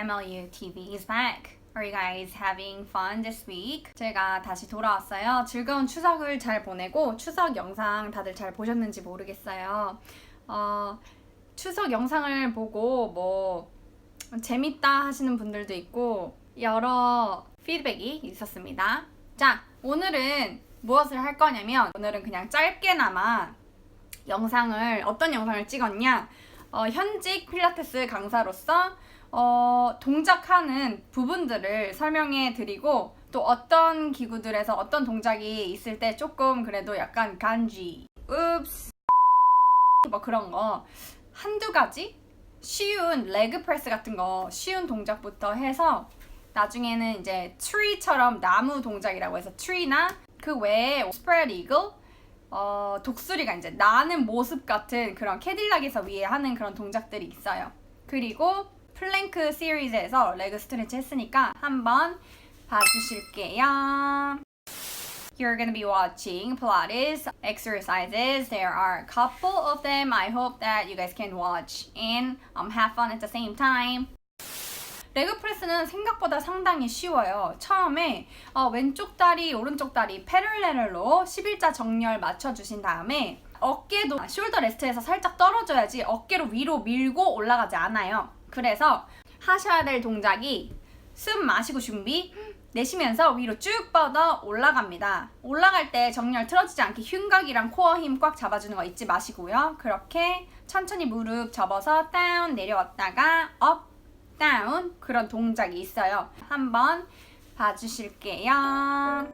FMLU TV is back. Are you guys having fun this week? 제가 다시 돌아왔어요. 즐거운 추석을 잘 보내고 추석 영상 다들 잘 보셨는지 모르겠어요. 어, 추석 영상을 보고 뭐 재밌다 하시는 분들도 있고 여러 피드백이 있었습니다. 자, 오늘은 무엇을 할 거냐면 오늘은 그냥 짧게나마 영상을 어떤 영상을 찍었냐? 어, 현직 필라테스 강사로서 어, 동작하는 부분들을 설명해 드리고 또 어떤 기구들에서 어떤 동작이 있을 때 조금 그래도 약간 간지, 읍스, 뭐 그런 거 한두 가지? 쉬운 레그 프레스 같은 거 쉬운 동작부터 해서 나중에는 이제 트리처럼 나무 동작이라고 해서 트리나 그 외에 이글 어, 독수리가 이제 나는 모습 같은 그런 캐딜락에서 위에 하는 그런 동작들이 있어요. 그리고 플랭크 시리즈에서 레그 스트레치 했으니까 한번 봐주실게요. You're gonna be watching Pilates exercises. There are a couple of them. I hope that you guys can watch and um, have fun at the same time. 레그 프레스는 생각보다 상당히 쉬워요. 처음에 어, 왼쪽 다리, 오른쪽 다리 패럴레럴로 11자 정렬 맞춰주신 다음에 어깨도 숄더 레스트에서 살짝 떨어져야지 어깨로 위로 밀고 올라가지 않아요. 그래서 하셔야 될 동작이 숨 마시고 준비 내쉬면서 위로 쭉 뻗어 올라갑니다. 올라갈 때 정렬 틀어지지 않게 흉곽이랑 코어 힘 꽉 잡아주는 거 잊지 마시고요. 그렇게 천천히 무릎 접어서 다운 내려왔다가 업 다운 그런 동작이 있어요. 한번 봐주실게요.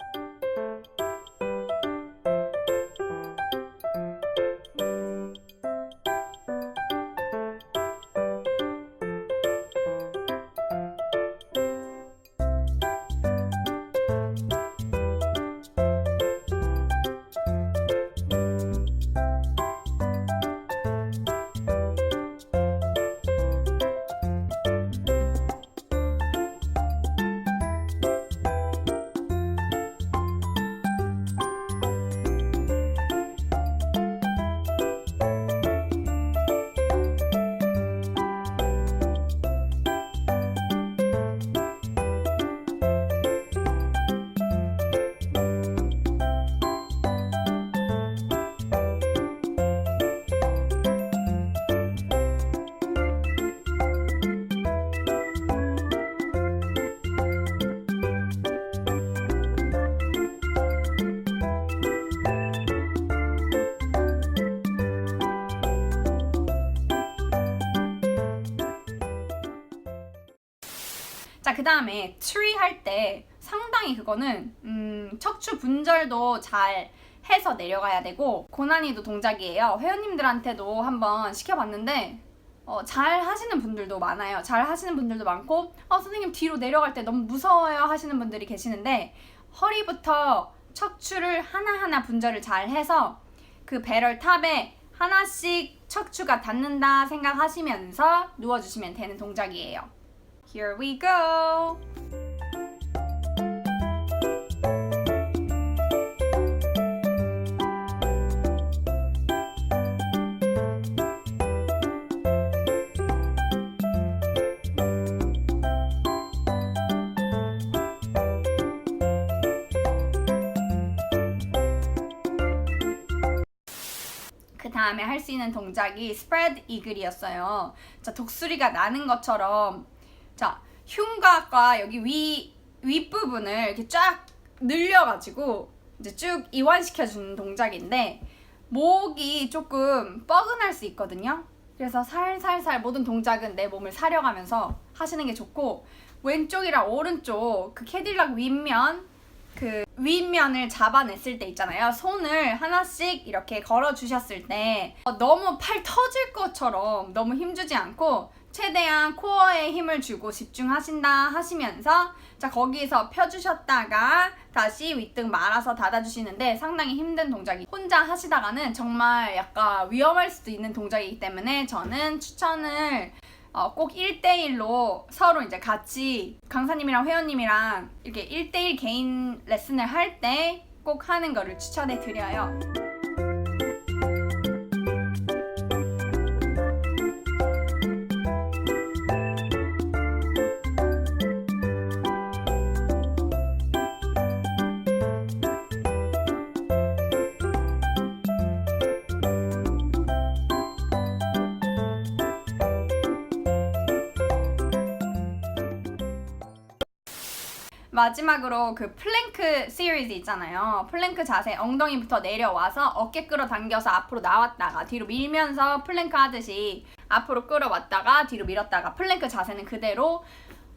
그 다음에 트리 할 때 상당히 그거는 음, 척추 분절도 잘 해서 내려가야 되고 고난이도 동작이에요. 회원님들한테도 한번 시켜봤는데 어, 잘 하시는 분들도 많아요. 잘 하시는 분들도 많고 어, 선생님 뒤로 내려갈 때 너무 무서워요 하시는 분들이 계시는데 허리부터 척추를 하나하나 분절을 잘 해서 그 배럴 탑에 하나씩 척추가 닿는다 생각하시면서 누워주시면 되는 동작이에요. Here we go. 그 다음에 할 수 있는 동작이 스프레드 이글이었어요. 자, 독수리가 나는 것처럼 자, 흉곽과 여기 위 윗부분을 이렇게 쫙 늘려가지고 이제 쭉 이완시켜주는 동작인데 목이 조금 뻐근할 수 있거든요. 그래서 살살살 모든 동작은 내 몸을 사려가면서 하시는 게 좋고 왼쪽이랑 오른쪽 그 캐딜락 윗면 그 윗면을 잡아냈을 때 있잖아요. 손을 하나씩 이렇게 걸어 주셨을 때 어, 너무 팔 터질 것처럼 너무 힘주지 않고 최대한 코어에 힘을 주고 집중하신다 하시면서 자 거기서 펴주셨다가 다시 윗등 말아서 닫아주시는데 상당히 힘든 동작이 혼자 하시다가는 정말 약간 위험할 수도 있는 동작이기 때문에 저는 추천을 어, 꼭 1대1로 서로 이제 같이 강사님이랑 회원님이랑 이렇게 1대1 개인 레슨을 할 때 꼭 하는 거를 추천해 드려요. 마지막으로 그 플랭크 시리즈 있잖아요. 플랭크 자세 엉덩이부터 내려와서 어깨 끌어당겨서 앞으로 나왔다가 뒤로 밀면서 플랭크 하듯이 앞으로 끌어왔다가 뒤로 밀었다가 플랭크 자세는 그대로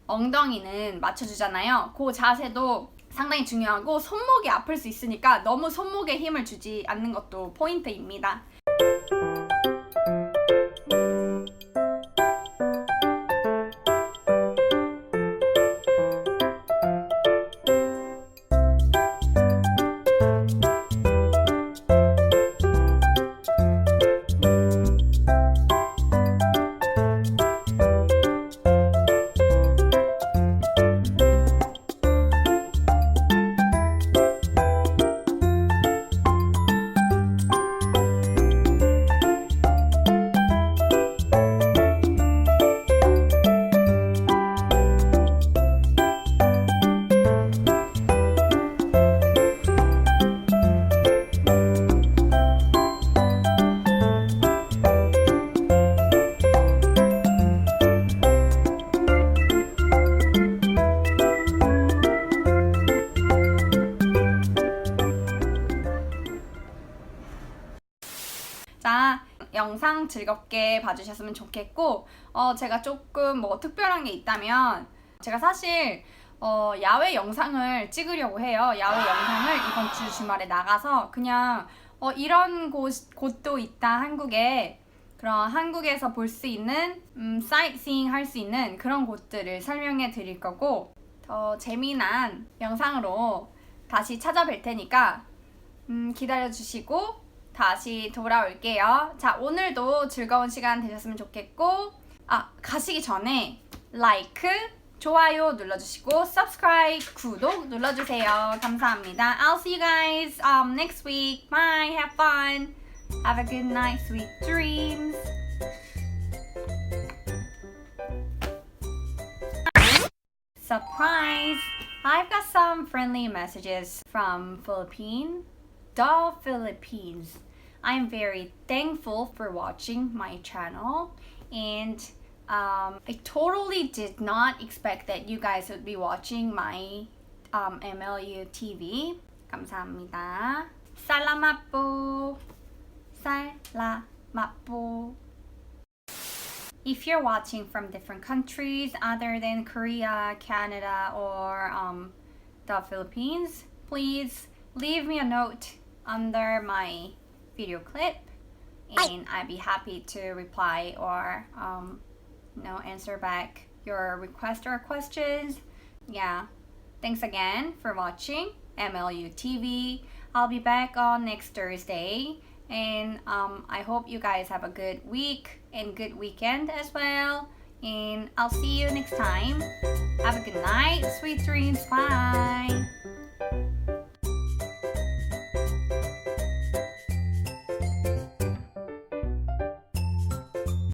엉덩이는 맞춰주잖아요. 그 자세도 상당히 중요하고 손목이 아플 수 있으니까 너무 손목에 힘을 주지 않는 것도 포인트입니다. 즐겁게 봐주셨으면 좋겠고, 어, 제가 조금 뭐 특별한 게 있다면, 제가 사실, 어, 야외 영상을 찍으려고 해요. 야외 영상을 이번 주 주말에 나가서 그냥, 어, 이런 곳, 곳도 있다, 한국에. 그런 한국에서 볼 수 있는, 음, 사이트싱 할 수 있는 그런 곳들을 설명해 드릴 거고, 더 재미난 영상으로 다시 찾아뵐 테니까, 음, 기다려 주시고, 다시 돌아올게요. 자, 오늘도 즐거운 시간 되셨으면 좋겠고, 아, 가시기 전에 like, 좋아요 눌러주시고, subscribe, 구독 눌러주세요. 감사합니다. I'll see you guys um, next week. Bye. Have fun. Have a good night. Sweet dreams. Surprise! I've got some friendly messages from Philippines. The Philippines. I'm very thankful for watching my channel and um, I totally did not expect that you guys would be watching my um, MLU TV. 감사합니다. Salamat po. Salamat po. If you're watching from different countries other than Korea, Canada, or um, the Philippines, please leave me a note under my video clip and I'd be happy to reply or um, you know answer back your request or questions. Yeah. Thanks again for watching MLU TV. I'll be back on next Thursday and um, I hope you guys have a good week and good weekend as well. And I'll see you next time. Have a good night. Sweet dreams. Bye.